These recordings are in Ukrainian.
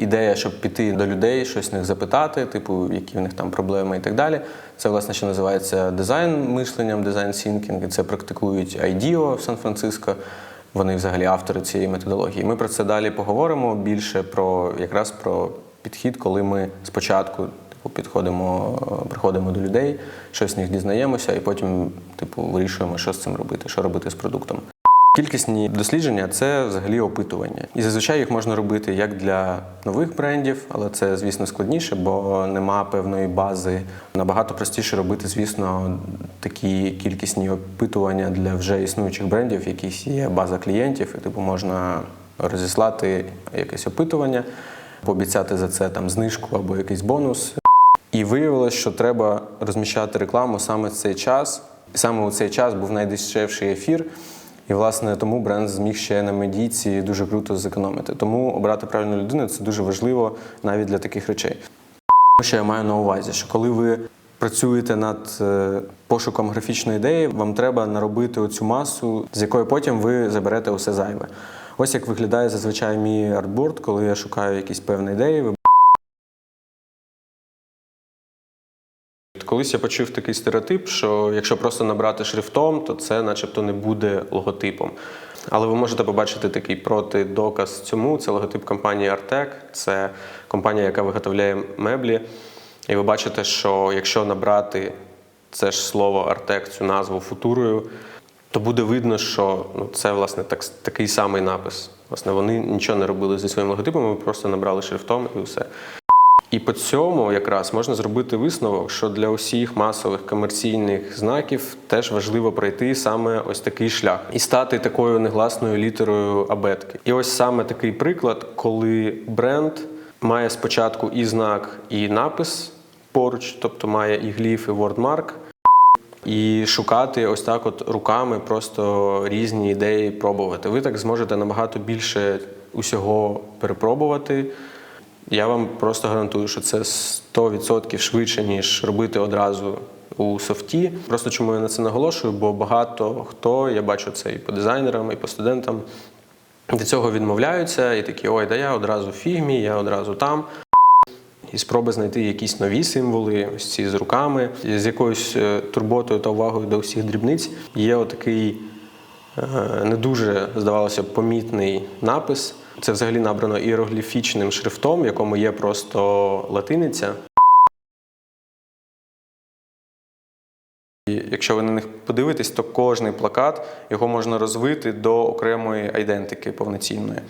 ідея, щоб піти до людей, щось в них запитати, типу, які в них там проблеми і так далі. Це, власне, що називається дизайн мишленням, дизайн сінкінг. Це практикують IDEO в Сан-Франциско. Вони взагалі автори цієї методології. Ми про це далі поговоримо більше про якраз про підхід, коли ми спочатку типу, підходимо, приходимо до людей, щось з них дізнаємося, і потім, типу, вирішуємо, що з цим робити, що робити з продуктом. Кількісні дослідження це взагалі опитування. І зазвичай їх можна робити як для нових брендів, але це, звісно, складніше, бо нема певної бази. Набагато простіше робити, звісно, такі кількісні опитування для вже існуючих брендів, якісь є база клієнтів, і типу можна розіслати якесь опитування, пообіцяти за це там знижку або якийсь бонус. І виявилось, що треба розміщати рекламу саме в цей час. І саме у цей час був найдешевший ефір. І, власне, тому бренд зміг ще на медійці дуже круто зекономити. Тому обрати правильну людину це дуже важливо навіть для таких речей. Що я маю на увазі, що коли ви працюєте над е, пошуком графічної ідеї, вам треба наробити оцю масу, з якої потім ви заберете усе зайве. Ось як виглядає зазвичай мій артборд, коли я шукаю якісь певні ідеї. Колись я почув такий стереотип, що якщо просто набрати шрифтом, то це начебто не буде логотипом. Але ви можете побачити такий протидоказ цьому. Це логотип компанії Artec. Це компанія, яка виготовляє меблі. І ви бачите, що якщо набрати це ж слово Artec, цю назву футурою, то буде видно, що ну, це власне так, такий самий напис. Власне, вони нічого не робили зі своїм логотипом, вони просто набрали шрифтом і все. І по цьому якраз можна зробити висновок, що для усіх масових комерційних знаків теж важливо пройти саме ось такий шлях і стати такою негласною літерою абетки. І ось саме такий приклад, коли бренд має спочатку і знак, і напис поруч, тобто має і гліф, і вордмарк. І шукати ось так, от руками просто різні ідеї пробувати. Ви так зможете набагато більше усього перепробувати. Я вам просто гарантую, що це 100% швидше, ніж робити одразу у софті. Просто чому я на це наголошую, бо багато хто, я бачу це і по дизайнерам, і по студентам, від цього відмовляються і такі, ой, да я одразу в фігмі, я одразу там. І спроби знайти якісь нові символи, ось ці з руками, з якоюсь е, турботою та увагою до всіх дрібниць. Є отакий е, не дуже, здавалося, помітний напис. Це взагалі набрано іерогліфічним шрифтом, в якому є просто латиниця. І якщо ви на них подивитесь, то кожний плакат його можна розвити до окремої айдентики повноцінної.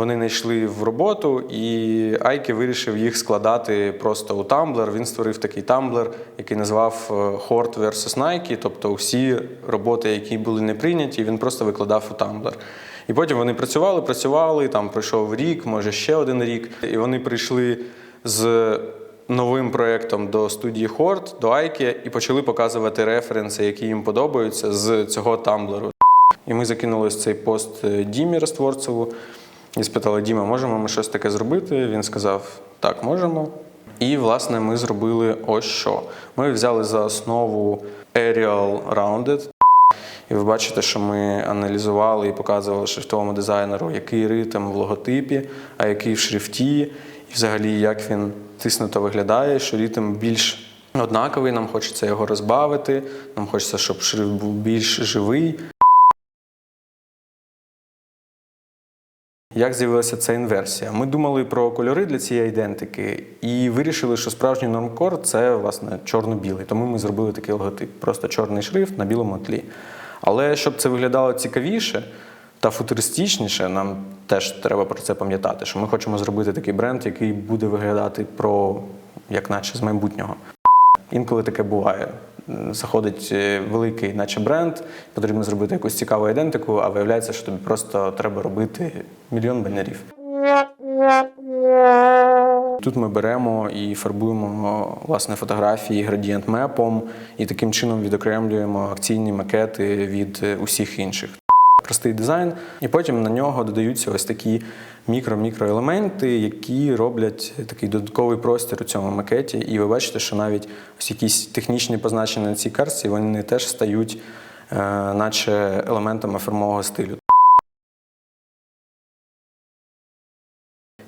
Вони не йшли в роботу, і Айкі вирішив їх складати просто у Tumblr. Він створив такий Tumblr, який назвав е, Hort vs. Nike, тобто всі роботи, які були не прийняті, він просто викладав у Tumblr. І потім вони працювали, працювали, там пройшов рік, може ще один рік. І вони прийшли з новим проєктом до студії Hort, до Айкі, і почали показувати референси, які їм подобаються з цього Tumblr. І ми закинули цей пост е, Дімі Ростворцеву і спитали, Діма, можемо ми щось таке зробити? Він сказав, так, можемо. І, власне, ми зробили ось що. Ми взяли за основу Aerial Rounded. І ви бачите, що ми аналізували і показували шрифтовому дизайнеру, який ритм в логотипі, а який в шрифті, і взагалі як він тиснуто виглядає, що ритм більш однаковий, нам хочеться його розбавити, нам хочеться, щоб шрифт був більш живий. Як з'явилася ця інверсія? Ми думали про кольори для цієї ідентики і вирішили, що справжній нормкор це власне чорно-білий. Тому ми зробили такий логотип, просто чорний шрифт на білому тлі. Але щоб це виглядало цікавіше та футуристичніше, нам теж треба про це пам'ятати, що ми хочемо зробити такий бренд, який буде виглядати про як наче з майбутнього. Інколи таке буває. Заходить е, великий, наче бренд, потрібно зробити якусь цікаву ідентику, а виявляється, що тобі просто треба робити мільйон банерів. Тут ми беремо і фарбуємо власне фотографії градієнт мепом, і таким чином відокремлюємо акційні макети від е, усіх інших. Простий дизайн, і потім на нього додаються ось такі мікро-мікроелементи, які роблять такий додатковий простір у цьому макеті. І ви бачите, що навіть ось якісь технічні позначення на цій картці вони теж стають, е, наче елементами формового стилю.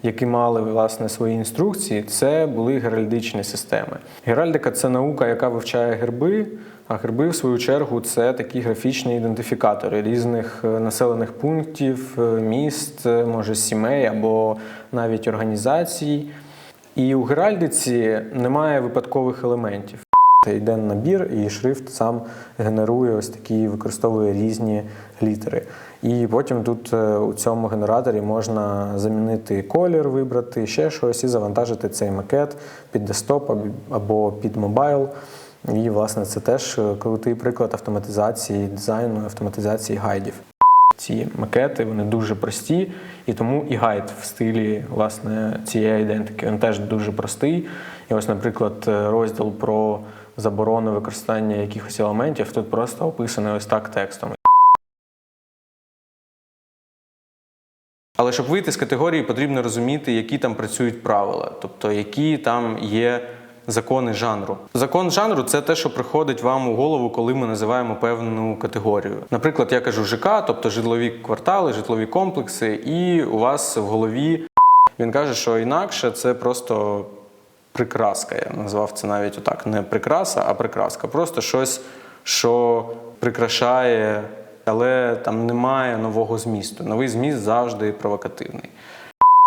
Які мали власне свої інструкції, це були геральдичні системи. Геральдика це наука, яка вивчає герби. А герби, в свою чергу, це такі графічні ідентифікатори різних е, населених пунктів, е, міст, е, може сімей або навіть організацій. І у геральдиці немає випадкових елементів. Це йде набір, і шрифт сам генерує ось такі, використовує різні літери. І потім тут е, у цьому генераторі можна замінити колір, вибрати ще щось і завантажити цей макет під десктоп або під мобайл. І, власне, це теж е, крутий приклад автоматизації дизайну, автоматизації гайдів. Ці макети вони дуже прості, і тому і гайд в стилі власне цієї ідентики він теж дуже простий. І ось, наприклад, е, розділ про заборону використання якихось елементів тут просто описаний ось так текстом. Але щоб вийти з категорії, потрібно розуміти, які там працюють правила, тобто які там є закони жанру. Закон жанру це те, що приходить вам у голову, коли ми називаємо певну категорію. Наприклад, я кажу ЖК, тобто житлові квартали, житлові комплекси, і у вас в голові він каже, що інакше це просто прикраска. Я назвав це навіть отак. Не прикраса, а прикраска. Просто щось, що прикрашає, але там немає нового змісту. Новий зміст завжди провокативний.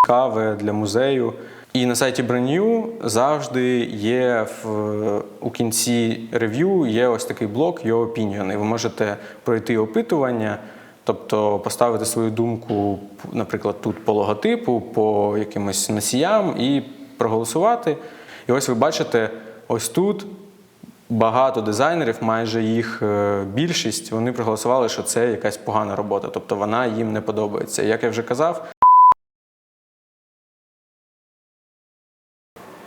Кави для музею. І на сайті Brand завжди є в, у кінці рев'ю є ось такий блок Your Opinion. І ви можете пройти опитування, тобто поставити свою думку, наприклад, тут по логотипу, по якимось носіям і проголосувати. І ось ви бачите, ось тут багато дизайнерів, майже їх е, більшість, вони проголосували, що це якась погана робота, тобто вона їм не подобається. Як я вже казав,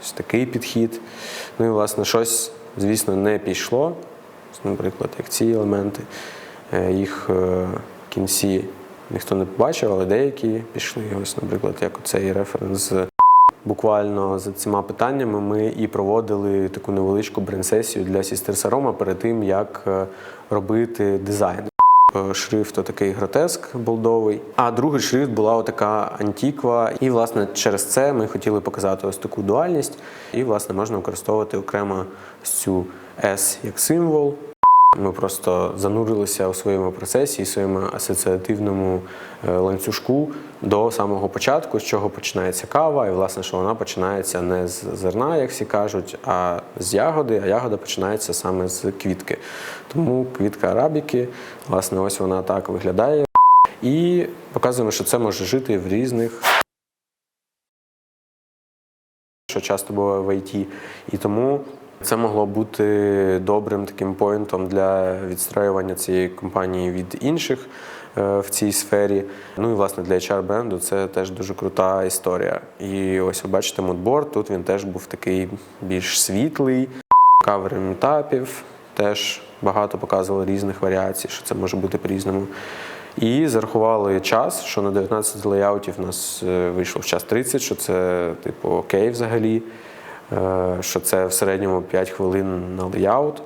ось такий підхід. Ну і власне щось, звісно, не пішло. Наприклад, як ці елементи. Е, Їх е, кінці ніхто не побачив, але деякі пішли. Ось, наприклад, як оцей референс Буквально за цими питаннями ми і проводили таку невеличку брейн-сесію для Сістер Сарома перед тим, як е, робити дизайн. Е, Шрифт такий гротеск болдовий, а другий шрифт була отака антіква. І, власне, через це ми хотіли показати ось таку дуальність. І, власне, можна використовувати окремо цю S як символ. Ми просто занурилися у своєму процесі і своєму асоціативному е, ланцюжку до самого початку, з чого починається кава, і власне, що вона починається не з зерна, як всі кажуть, а з ягоди, а ягода починається саме з квітки. Тому квітка арабіки, власне, ось вона так виглядає. І показуємо, що це може жити в різних що часто буває в ІТ. І тому це могло бути добрим таким поінтом для відстраювання цієї компанії від інших е, в цій сфері. Ну і власне для HR бренду це теж дуже крута історія. І ось ви бачите мудборд, тут він теж був такий більш світлий, кавери метапів, теж багато показували різних варіацій, що це може бути по-різному. І зарахували час, що на 19 леяутів у нас е, вийшло в час 30, що це типу окей взагалі, що це в середньому 5 хвилин на леяут.